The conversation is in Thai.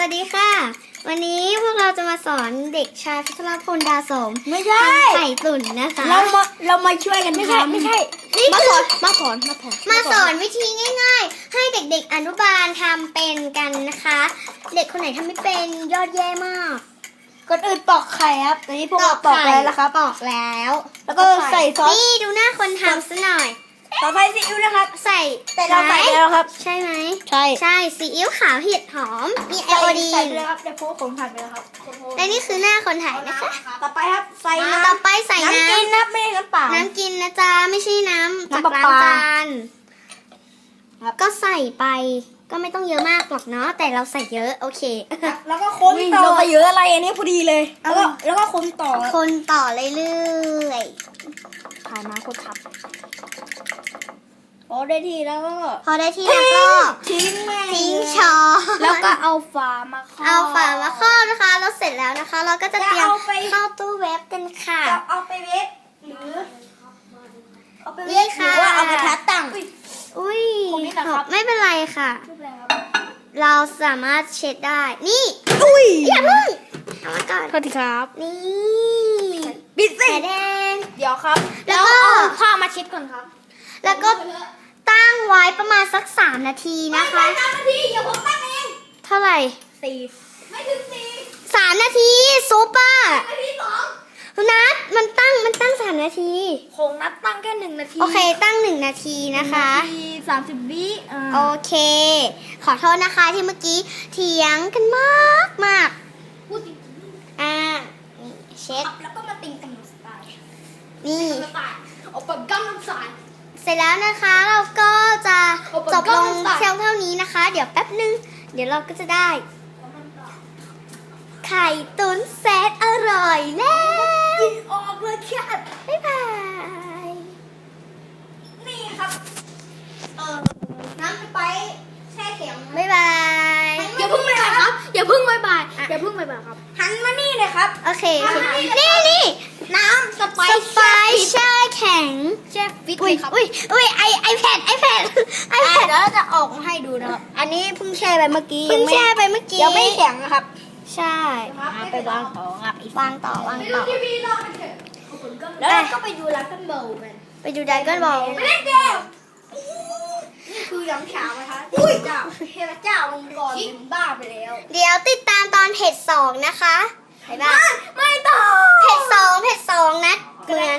วัสดีค่ะ วันนี้พวกเราจะมาสอนเด็กชายพัทรพลดาสมไม่ใช่ ทำไข่ตุ๋นนะคะ เรามาเรามาช่วยกันไม่ใช่ทำไม่ใช่นี่มาคือสอนมาสอนมาสอนมาสอนวิธีง่ายๆ ให้เด็กๆอนุบาลทำเป็นกันนะคะ เด็กคนไหนทำไม่เป็นยอดแย่มากก่อนอื่นปอกไข่ครับตอนนี้พวกเราปอกไข่แล้วนะครับ ปอกแล้วแล้วก็ใส่ซอส นี่ดูหน้าคนทำซะหน่อย ต่อไปซีอิ๊วนะครับ ใส่แต่เราใส่ไปแล้วครับ ใช่ไหมใช่ ใช่ซีอิ๊วขาวเห็ดหอม มีไอใส่โอดีใส่นไปแล้วครับแต่พวกผมผ่านไปแล้วครับและนี่คือหน้าคนถ่ายนะคะ ต่อไปครับใส่ต่อน้ำไปใส่น้น้ำกินนะไม่ใช่น้ำเปล่าำน้ำกินนะจ๊ะไม่ใช่น้ำจากน้ำประล้างปาจานครับก็ใส่ไปก็ไม่ต้องเยอะมากหรอกเนาะแต่เราใส่เยอะโอเค แล้วก็คนต่อเราเยอะอะไรอันนี้พอดีเลย แล้วก็แล้วก็คนต่อคนต่อเรื่อยถ่ายมาคนขับ พอได้ทีแล้วก็ๆพอได้ที่แล้วก็ทิ้งแม่ทิ้งช้อนแล้วก็เอาฝามาครบเอาฝามาครอบนะคะ เราเสร็จแล้วนะคะ เราก็จะเตรียมแล้วเอาไปเข้าตู้เว็บกันค่ะจะเอาไปเวฟหรือเอาไปเวนี่ฟหค่ะรือว่าเอากระทะตั้งอุ้ยผมนี่นะครับไม่เป็นไรค่ะ เราสามารถเช็ดได้ นี่ อุ้ยอย่าเพิ่งเอามาก่อนสวัสดีครับ นี่บิดแดสิงแดงเดี๋ยวครับ แล้วก็เอาผ้ามาเช็ดก่อนครับ แล้วก็ตั้งไว้ประมาณสักสามนาทีนะคะสามนาทีอย่าผมตั้งเอง เท่าไหร่สี่ไม่ถึงสี่สามนาทีซุปอะนาทีสองนัดมันตั้งมันตั้งสามนาทีคงนัดตั้งแค่หนึ่งนาที โอเคตั้งหนึ่งนาทีนะคะนาทีสามสิบวิอ่าโอเค ขอโทษนะคะที่เมื่อกี้เถียงกันมากมากพูดจริงอ่านี่เช็ดๆแล้วก็มาติงกันสไตล์นี่สไตล์เอาแบบกัมน้ำสาย เสร็จแล้วนะคะเราก็จะเอาแบบจบลงก้อนต่างเพียงเท่านี้นะคะ เดี๋ยวแป๊บนึง เดี๋ยวเราก็จะได้ ไข่ตุ๋นแสนอร่อยแล้วออกเลยค่ะบ๊ายบาย นี่ครับเออน้ำไปแช่แข็งบ๊ายบาย อย่าเพิ่งไปครับ อย่าเพิ่งบายบาย อย่าเพิ่งบายบายครับ หันมานี่เลยครับ โอเคโอเคอ่านี่นี่น้ำสไปสซ์ ช่ฟิตอุ้ยเลยครับอุ้ยอุ้ยไอไอแพดไอแพดไออะแพดเดี๋ยวเราจะออกมาให้ดูนะครับ อันนี้เพิ่งแช่ไปเมื่อกี้เพิ่งยัไม่แช่ไปเมื่อกี้ยังไม่แข็งนะครับใช่ไปวางของอะวางต่อวางต่อ แล้วเราก็ไปดูรักกันเบลกันไปดูดักกอนบอลไม่ได้เดียวนี่คือย้ำฉางนะคะอุ้ยเจ้าเทพเจ้าลงก่อนเป็นบ้าไปแล้วเดี๋ยวติดตามตอนเพจสองนะคะบ๊ายบายไม่ต่อเพจสองเพจสองนัดเหมือน